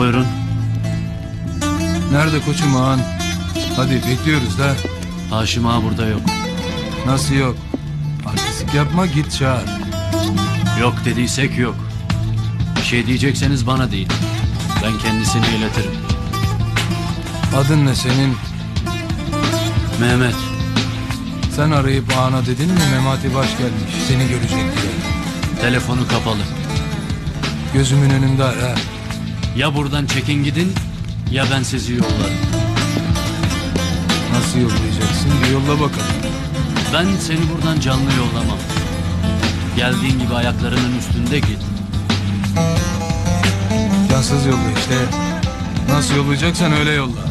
Buyurun. Nerede koçum ağan? Hadi bekliyoruz da. Haşim ağa burada yok. Nasıl yok? Artistik yapma git çağır. Yok dediysek yok. Bir şey diyecekseniz bana deyin. Ben kendisini iletirim. Adın ne senin? Mehmet. Sen arayıp ağana dedin mi Memati Baş gelmiş seni görecek diye. Telefonu kapalı. Gözümün önünde ara. Ya buradan çekin gidin ya ben sizi yollarım. Nasıl yollayacaksın bir yolla bakalım. Ben seni buradan canlı yollamam. Geldiğin gibi ayaklarının üstünde git. Cansız yolla işte. Nasıl yollayacaksan öyle yolla.